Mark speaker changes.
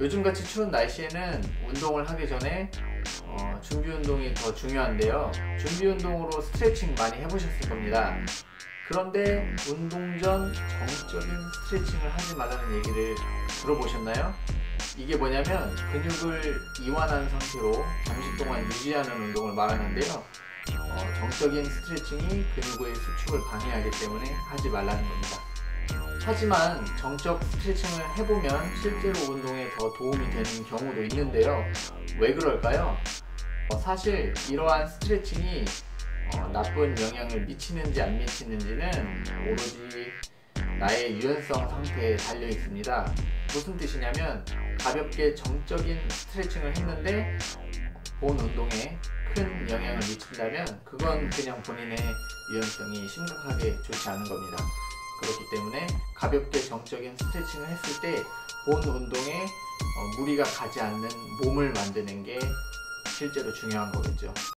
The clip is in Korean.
Speaker 1: 요즘같이 추운 날씨에는 운동을 하기 전에 어, 준비 운동이 더 중요한데요. 준비 운동으로 스트레칭 많이 해보셨을 겁니다. 그런데 운동 전 정적인 스트레칭을 하지 말라는 얘기를 들어보셨나요? 이게 뭐냐면 근육을 이완한 상태로 잠시 동안 유지하는 운동을 말하는데요. 어, 정적인 스트레칭이 근육의 수축을 방해하기 때문에 하지 말라는 겁니다. 하지만 정적 스트레칭을 해보면 실제로 운동에 더 도움이 되는 경우도 있는데요. 왜 그럴까요? 어, 사실 이러한 스트레칭이 어, 나쁜 영향을 미치는지 안 미치는지는 오로지 나의 유연성 상태에 달려 있습니다. 무슨 뜻이냐면 가볍게 정적인 스트레칭을 했는데 본 운동에 큰 영향을 미친다면 그건 그냥 본인의 유연성이 심각하게 좋지 않은 겁니다. 그렇기 때문에 가볍게 정적인 스트레칭을 했을 때 본 운동에 어, 무리가 가지 않는 몸을 만드는 게 실제로 중요한 거겠죠.